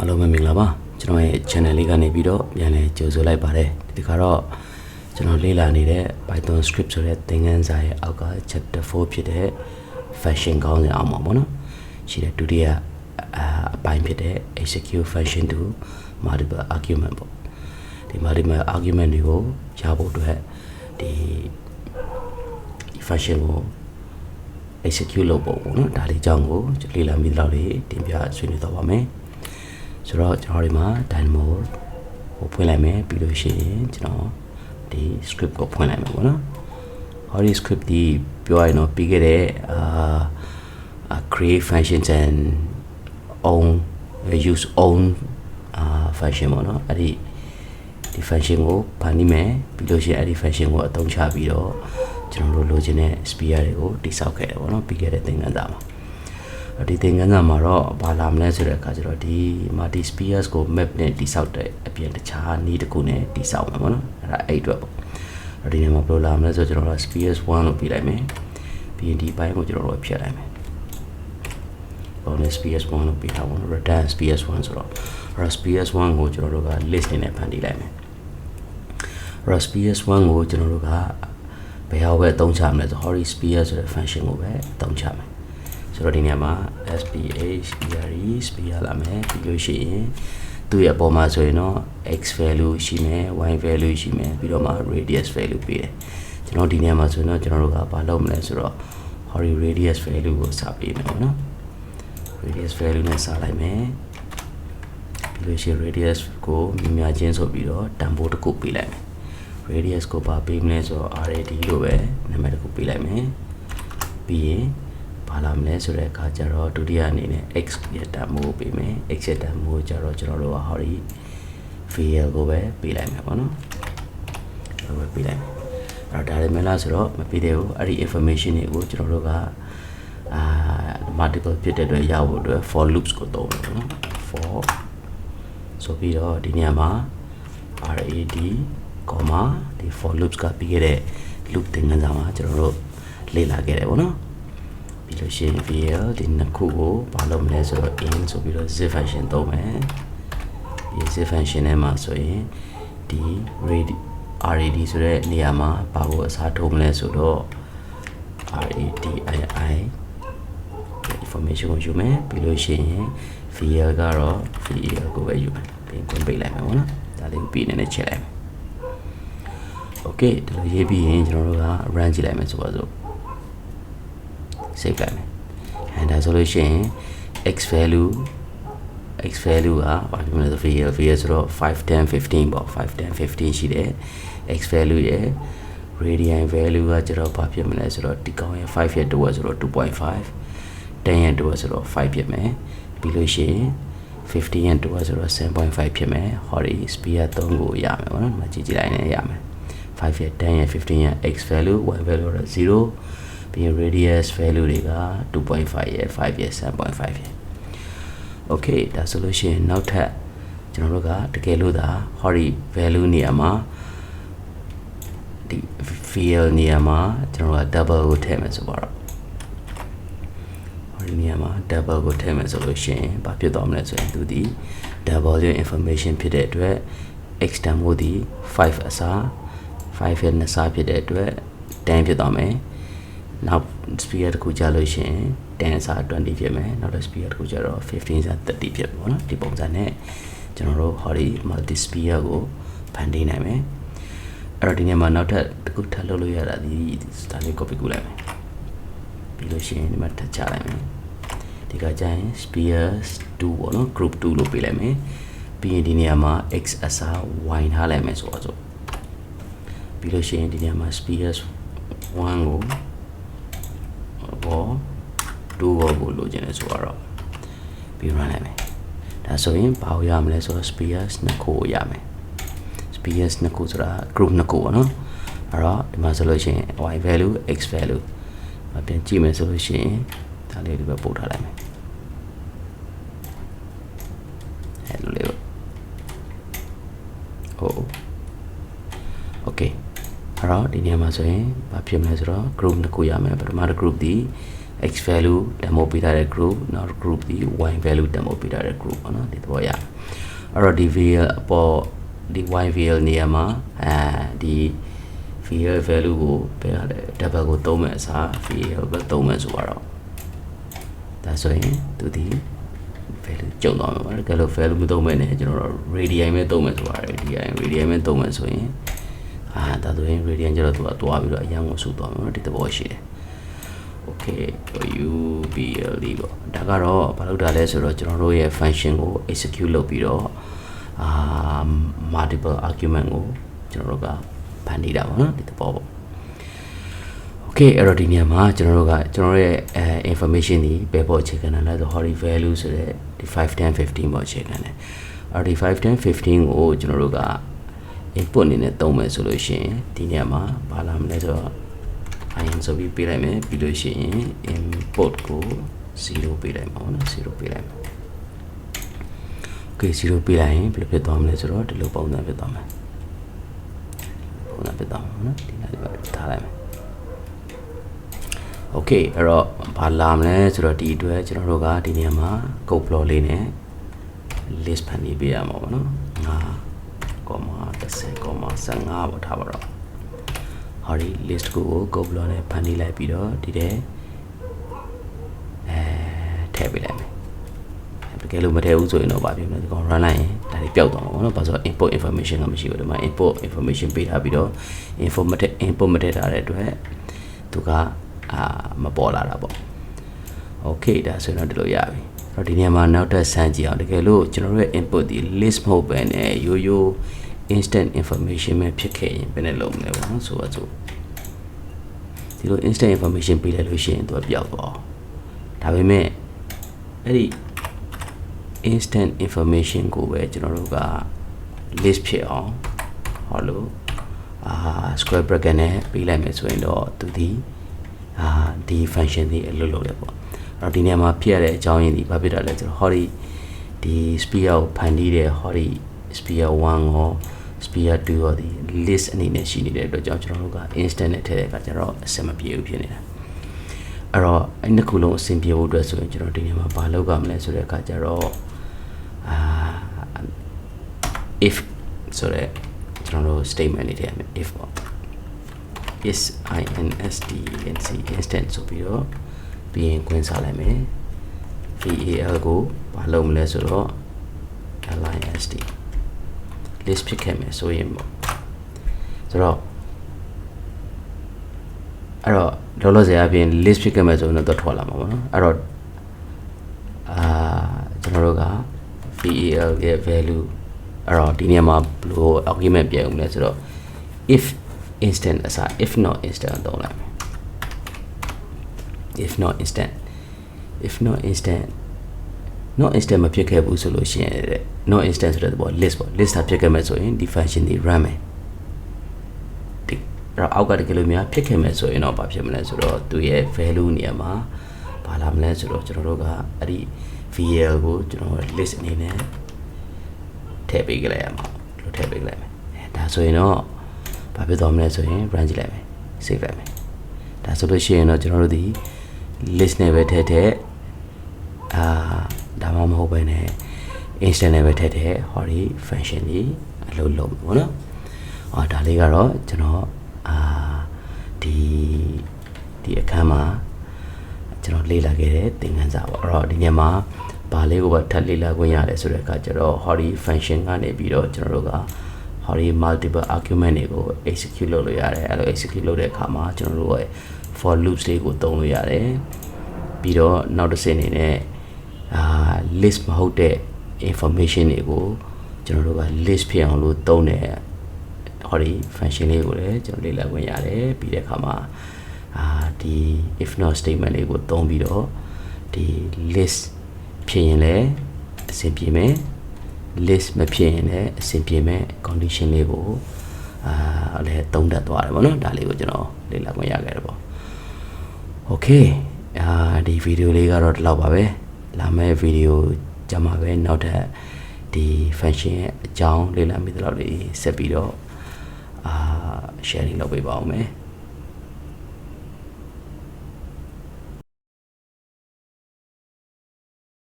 အားလုံးပဲမင်္ဂလာပါကျွန်တော်ရဲ့ channel လေးကနေပြီးတော့ပြန်လည်ကြိုဆိုလိုက်ပါတယ်ဒီခါတော့ကျွန်တော်လေ့လာနေတဲ့ Python script ဆိုတဲ့သင်ခန်းစာရဲ့အောက်က chapter 4ဖြစ်တဲ့ function ကောင်းစဉ်အောင်ပါဘောနော်ရှိတဲ့ဒုတိယအအပိုင်းဖြစ်တဲ့ execute function to multiple argument ပေါ့ဒီ multiple argument တွေကိုရဖို့အတွက်ဒီ function ကို execute လုပ်ဖို့ပေါ့နော်ဒါလေးအကြောင်းကိုလေ့လာမိသလောက်လေးတင်ပြဆွေးနွေးတော့ပါမယ် ဆိုတော့ကျွန်တော်ဒီမှာ dynamo ကိုဖွင့်လိုက်မယ်ပြီးလို့ရှိရင်ကျွန်တော်ဒီ script ကိုဖွင့်လိုက်မယ်ပေါ့နော်ဟောဒီ script ဒီပြောရရင်တော့ပြီးခဲ့တဲ့အာ create functions and own use own အာ function ပေါ့နော်အဲ့ဒီဒီ function ကိုဖန်တီးမယ်ပြီးလို့ရှိရင်အဲ့ဒီ function ကိုအသုံးချပြီးတော့ကျွန်တော်တို့လိုချင်တဲ့ spear တွေကိုတိစောက်ခဲ့တယ်ပေါ့နော်ပြီးခဲ့တဲ့သင်ခန်းစာမှာအဲ့ ဒီသင်ခန်းစာမှာတော့ဘာလာမလဲဆိုတဲ့အခါကျတော့ဒီ multi spears ကို map နဲ့တိစောက်တဲ့အပြင်တခြားနည်းတစ်ခုနဲ့တိစောက်မှာပေါ့နော်အဲ့ဒါအဲ့အတွက်ပေါ့အဲ့ဒီနေရာမှာဘယ်လိုလာမလဲဆိုတော့ကျွန်တော်တို့ spears 1လို့ပြလိုက်မယ်ပြီးရင်ဒီဘိုင်းကိုကျွန်တော်တို့ဖြတ်လိုက်မယ် bonus ps1 လို့ပေးထားပါတော့ return ps1 ဆိုတော့ rust ps1 ကိုကျွန်တော်တို့က list နေနဲ့ဖန်တီးလိုက်မယ် rust ps1 ကိုကျွန်တော်တို့ကဘယ်ဟောပဲအသုံးချမလဲဆို hori spear ဆိုတဲ့ function ကိုပဲအသုံးချမယ် ဆိုတော့ဒီနေရာမှာ sph spre spear လာမယ်ပြီးလို့ရှိရင်သူ့ရဲ့အပေါ်မှာဆိုရင်တော့ x value ရှိမယ် y value ရှိမယ်ပြီးတော့မှ radius value ပေးတယ်ကျွန်တော်ဒီနေရာမှာဆိုရင်တော့ကျွန်တော်တို့ကဘာလုပ်မလဲဆိုတော့ hori radius value ကိုစပေးမယ်ပေါ့နော် radius value နဲ့စလိုက်မယ်ပြီးလို့ရှိရင် radius ကိုမြင်များချင်းဆိုပြီးတော့တန်ဖိုးတစ်ခုပေးလိုက်မယ် radius ကိုပါပေးမလဲဆိုတော့ rad လို့ပဲနာမည်တစ်ခုပေးလိုက်မယ်ပြီးရင် ဘာလာမလဲဆိုတဲ့အခါကျတော့ဒုတိယအနေနဲ့ x ရဲ့တန်ဖိုးပေးမယ် x ရဲ့တန်ဖိုးကျတော့ကျွန်တော်တို့ကဟောဒီ val ကိုပဲပေးလိုက်မယ်ပေါ့နော်ဒါပဲပေးလိုက်မယ်အဲ့တော့ဒါလည်းမလားဆိုတော့မပေးသေးဘူးအဲ့ဒီ information တွေကိုကျွန်တော်တို့ကအာ multiple ဖြစ်တဲ့အတွက်ရဖို့အတွက် for loops ကိုသုံးတယ်ပေါ့နော် for ဆိုပြီးတော့ဒီနေရာမှာ rad comma ဒီ for loops ကပြီးခဲ့တဲ့ loop သင်ခန်းစာမှာကျွန်တော်တို့လေ့လာခဲ့တယ်ပေါ့နော် ပြီးလို့ရှိရင် val ဒီနှစ်ခုကိုဘာလုပ်မလဲဆိုတော့ in ဆိုပြီးတော့ zip function သုံးမယ်ဒီ zip function ထဲမှာဆိုရင်ဒီ rad rad ဆိုတဲ့နေရာမှာဘာကိုအစားထိုးမလဲဆိုတော့ radii information ကိုယူမယ်ပြီးလို့ရှိရင် VL ကတော့ VL ကိုပဲယူမယ်ပြီးကွန်ပိတ်လိုက်မယ်ပေါ့နော်ဒါလေးကိုပြီးနေနဲ့ချက်လိုက်မယ် Okay ဒီလိုရေးပြီးရင်ကျွန်တော်တို့က run ကြည့်လိုက်မယ်ဆိုပါစို့ save လိုက်မယ်အဲဒါဆိုလို့ရှိရင် x value x value ကဘာဖြစ်မလဲဆို VL VL ဆိုတော့5 10 15ပေါ့5 10 15ရှိတယ် x value ရဲ့ radian value ကကျတော့ဘာဖြစ်မလဲဆိုတော့ဒီကောင်ရဲ့5ရဲ့တော့ဆိုတော့2.5 10ရဲ့တော့ဆိုတော့5ဖြစ်မယ်ပြီးလို့ရှိရင်15ရဲ့တော့ဆိုတော့7.5ဖြစ်မယ်ဟောဒီ speed က3ကိုရမယ်ပေါ့နော်ဒီမှာကြည့်ကြည့်လိုက်နေရမယ်5ရဲ့10ရဲ့15ရဲ့ x value y value တော့0 ပြီးရင် radius value တွေက2.5ရဲ့5ရဲ့7.5ရဲ့ okay ဒါဆိုလို့ရှိရင်နောက်ထပ်ကျွန်တော်တို့ကတကယ်လို့သာဟောဒီ value နေရာမှာဒီ field နေရာမှာကျွန်တော်တို့က double ကိုထည့်မယ်ဆိုပါတော့ဟောဒီနေရာမှာ double ကိုထည့်မယ်ဆိုလို့ရှိရင်ဘာဖြစ်သွားမလဲဆိုရင်သူဒီ double ရဲ့ information ဖြစ်တဲ့အတွက် x တန်ဖိုးဒီ5အစား5ရဲ့နှစ်စားဖြစ်တဲ့အတွက်10ဖြစ်သွားမယ် နောက် speed တစ်ခုကြာလို့ရှိရင်10အစား20ဖြစ်မယ်နောက်တစ် speed တစ်ခုကြာတော့15စား30ဖြစ်ပေါ့နော်ဒီပုံစံနဲ့ကျွန်တော်တို့ဟောဒီ multi speed ကိုဖန်တီးနိုင်မယ်အဲ့တော့ဒီနေ့မှာနောက်ထပ်တစ်ခုထပ်လုပ်လို့ရတာဒီဒါလေး copy ကူလိုက်မယ်ပြီးလို့ရှိရင်ဒီမှာထပ်ချလိုက်မယ်ဒီကကြရင် spears 2ပေါ့နော် group 2လို့ပေးလိုက်မယ်ပြီးရင်ဒီနေရာမှာ x အစား y ထားလိုက်မယ်ဆိုတော့ပြီးလို့ရှိရင်ဒီနေရာမှာ spears 1ကို ဘော2ဘောကိုလိုချင်တယ်ဆိုတော့ပြီး run လိုက်မယ်ဒါဆိုရင်ဘာကိုရမလဲဆိုတော့ spears နှစ်ခုကိုရမယ် PS နှစ်ခုဆိုတာ group နှစ်ခုပေါ့နော်အဲ့တော့ဒီမှာဆိုလို့ရှိရင် y value x value မပြန်ကြည့်မယ်ဆိုလို့ရှိရင်ဒါလေးဒီဘက်ပို့ထားလိုက်မယ်အဲ့လိုလေးပေါ့ဟို okay အဲ့ တော့ဒီနေရာမှာဆိုရင်ဘာဖြစ်မလဲဆိုတော့ group နှစ်ခုရမယ်ပထမတစ် group ဒီ x value တန်ဖိုးပေးထားတဲ့ group နောက် group ဒီ y value တန်ဖိုးပေးထားတဲ့ group ပေါ့နော်ဒီသဘောရအဲ့တော့ဒီ val အပေါ်ဒီ y val နေရာမှာအဲဒီ val value ကိုပေးရတယ် double ကိုသုံးမဲ့အစား val ပဲသုံးမဲ့ဆိုတော့ဒါဆိုရင်သူဒီ value ကျုံသွားမှာပါတကယ်လို့ value မသုံးမဲ့နဲ့ကျွန်တော်တို့ radii ပဲသုံးမဲ့ဆိုတော့ radii radii ပဲသုံးမဲ့ဆိုရင် အာဒါဆိုရင် radii ကျတော့သူကတွားပြီးတော့အရန်ကိုဆူသွားမှာနော်ဒီသဘောရှိတယ် okay UBL ပေါ့ဒါကတော့ဘာလို့ဒါလဲဆိုတော့ကျွန်တော်တို့ရဲ့ function ကို execute လုပ်ပြီးတော့အာ multiple argument ကိုကျွန်တော်တို့ကဖန်တီးတာပေါ့နော်ဒီသဘောပေါ့ okay အဲ့တော့ဒီနေရာမှာကျွန်တော်တို့ကကျွန်တော်တို့ရဲ့အဲ information ဒီဘယ်ပေါ်အခြေခံလဲဆို horizontal value ဆိုတဲ့ဒီ5 10 15ပေါ်အခြေခံတယ်အဲ့ဒီ5 10 15ကိုကျွန်တော်တို့က input အနေနဲ့သုံးမယ်ဆိုလို့ရှိရင်ဒီနေရာမှာဘာလာမလဲဆိုတော့ in ဆိုပြီးပေးလိုက်မယ်ပြီးလို့ရှိရင် input ကို0ပေးလိုက်မှာပေါ့နော်0ပေးလိုက်မှာ okay 0ပေးလိုက်ရင်ဘယ်လိုဖြစ်သွားမလဲဆိုတော့ဒီလိုပုံစံဖြစ်သွားမှာပုံစံဖြစ်သွားမှာနော်ဒီနားလေးပါထားလိုက်မယ် okay အဲ့တော့ဘာလာမလဲဆိုတော့ဒီအတွက်ကျွန်တော်တို့ကဒီနေရာမှာ code block လေးနဲ့ list ဖန်တီးပေးရမှာပေါ့နော်5 10 15ပေါ့ထားပါတော့ဟောဒီ list ကို code block နဲ့ဖန်တီးလိုက်ပြီးတော့ဒီတဲ့အဲထည့်ပေးလိုက်မယ်တကယ်လို့မထည့်ဘူးဆိုရင်တော့ဗာပြမယ်ဒီကောင် run လိုက်ရင်ဒါတွေပျောက်သွားမှာပေါ့နော်ဘာလို့ input information ကမရှိဘူးဒီမှာ input information ပေးထားပြီးတော့ info မထည့် input မထည့်ထားတဲ့အတွက်သူကအာမပေါ်လာတာပေါ့ okay ဒါဆိုရင်တော့ဒီလိုရပြီအဲ့တော့ဒီနေရာမှာနောက်ထပ်စမ်းကြည့်အောင်တကယ်လို့ကျွန်တော်တို့ရဲ့ input ဒီ list မဟုတ်ပဲねရိုးရိုး instant information ပဲဖြစ်ခဲ့ရင်ဘယ်နဲ့လုပ်မလဲပေါ့နော်ဆိုတော့ဆိုဒီလို instant information ပေးလိုက်လို့ရှိရင်သူကပျောက်သွားဒါပေမဲ့အဲ့ဒီ instant information ကိုပဲကျွန်တော်တို့က list ဖြစ်အောင်ဟောလို့အာ square bracket နဲ့ပေးလိုက်မယ်ဆိုရင်တော့သူဒီအာဒီ function ဒီအလုပ်လုပ်တယ်ပေါ့အဲ့တော့ဒီနေရာမှာဖြစ်ရတဲ့အကြောင်းရင်းဒီဘာဖြစ်တာလဲဆိုတော့ဟောဒီဒီ spear ကိုဖန်တီးတဲ့ဟောဒီ spear 1ရော spear 2ရောဒီ list အနေနဲ့ရှိနေတဲ့အတွက်ကြောင့်ကျွန်တော်တို့က instant နဲ့ထည့်တဲ့အခါကျတော့အဆင်မပြေဘူးဖြစ်နေတာအဲ့တော့အဲ့နှစ်ခုလုံးအဆင်ပြေဖို့အတွက်ဆိုရင်ကျွန်တော်ဒီနေရာမှာဘာလုပ်ရမလဲဆိုတဲ့အခါကျတော့အာ if ဆိုတဲ့ကျွန်တော်တို့ statement လေးထည့်ရမယ် if ပေါ့ is inst nc instant ဆိုပြီးတော့ပြီးရင်ခွင့်စားလိုက်မယ် val ကိုဘာလုပ်မလဲဆိုတော့ list list ဖြစ်ခဲ့မယ်ဆိုရင်ပေါ့ဆိုတော့အဲ့တော့လောလောဆယ်အပြင် list ဖြစ်ခဲ့မယ်ဆိုရင်တော့ထွက်လာမှာပေါ့နော်အဲ့တော့အာကျွန်တော်တို့က val ရဲ့ value အဲ့တော့ဒီနေရာမှာဘယ်လို argument ပြန်ဦးမလဲဆိုတော့ if instant အစား if not instant သုံးလိုက်မယ် if not instant if not instant not instant မဖြစ်ခဲ့ဘူးဆိုလို့ရှိရင်တဲ့ not instant ဆိုတဲ့ဘော list ပေါ့ list တာဖြစ်ခဲ့မယ်ဆိုရင်ဒီ function တွေ run မယ်ဒီအဲ့တော့အောက်ကတကယ်လို့များဖြစ်ခဲ့မယ်ဆိုရင်တော့ဘာဖြစ်မလဲဆိုတော့သူရဲ့ value နေရာမှာဘာလာမလဲဆိုတော့ကျွန်တော်တို့ကအဲ့ဒီ VL ကိုကျွန်တော် list အနေနဲ့ထည့်ပေးကြလိုက်ရမှာလို့ထည့်ပေးလိုက်မယ်အဲဒါဆိုရင်တော့ဘာဖြစ်သွားမလဲဆိုရင် run ကြည့်လိုက်မယ် save လိုက်မယ်ဒါဆိုလို့ရှိရင်တော့ကျွန်တော်တို့ဒီ list နဲ့ပဲထည့်ထည့်အာ ဒါမှမဟုတ်ပဲね instant နဲ့ပဲထည့်ထည့်ဟောဒီ function ကြီးအလုပ်လုပ်မှာပေါ့နော်အော်ဒါလေးကတော့ကျွန်တော်အာဒီဒီအခန်းမှာကျွန်တော်လေ့လာခဲ့တဲ့သင်ခန်းစာပေါ့အဲ့တော့ဒီညမှာဘာလေးကိုပဲထပ်လေ့လာခွင့်ရတယ်ဆိုတဲ့အခါကျတော့ဟောဒီ function ကနေပြီးတော့ကျွန်တော်တို့ကဟောဒီ multiple argument တွေကို execute လုပ်လို့ရတယ်အဲ့လို execute လုပ်တဲ့အခါမှာကျွန်တော်တို့ရဲ့ for loops လေးကိုသုံးလို့ရတယ်ပြီးတော့နောက်တစ်ဆင့်အနေနဲ့အာ list မဟုတ်တဲ့ information တွေကိုကျွန်တော်တို့က list ဖြစ်အောင်လို့သုံးတယ်ဟောဒီ function လေးကိုလည်းကျွန်တော်လေ့လာခွင့်ရတယ်ပြီးတဲ့အခါမှာအာဒီ if not statement လေးကိုသုံးပြီးတော့ဒီ list ဖြစ်ရင်လည်းအဆင်ပြေမယ် list မဖြစ်ရင်လည်းအဆင်ပြေမယ် condition လေးကိုအာလည်းသုံးတတ်သွားတယ်ဗောနော်ဒါလေးကိုကျွန်တော်လေ့လာခွင့်ရခဲ့တယ်ဗော okay အာဒီဗီဒီယိုလေးကတော့ဒီလောက်ပါပဲ လာမယ့်ဗီဒီယိုကြမှာပဲနောက်ထပ်ဒီ function ရဲ့အကြောင်းလေ့လာမိသလောက်လေးဆက်ပြီးတော့အာ sharing လုပ်ပေးပါအောင်မယ်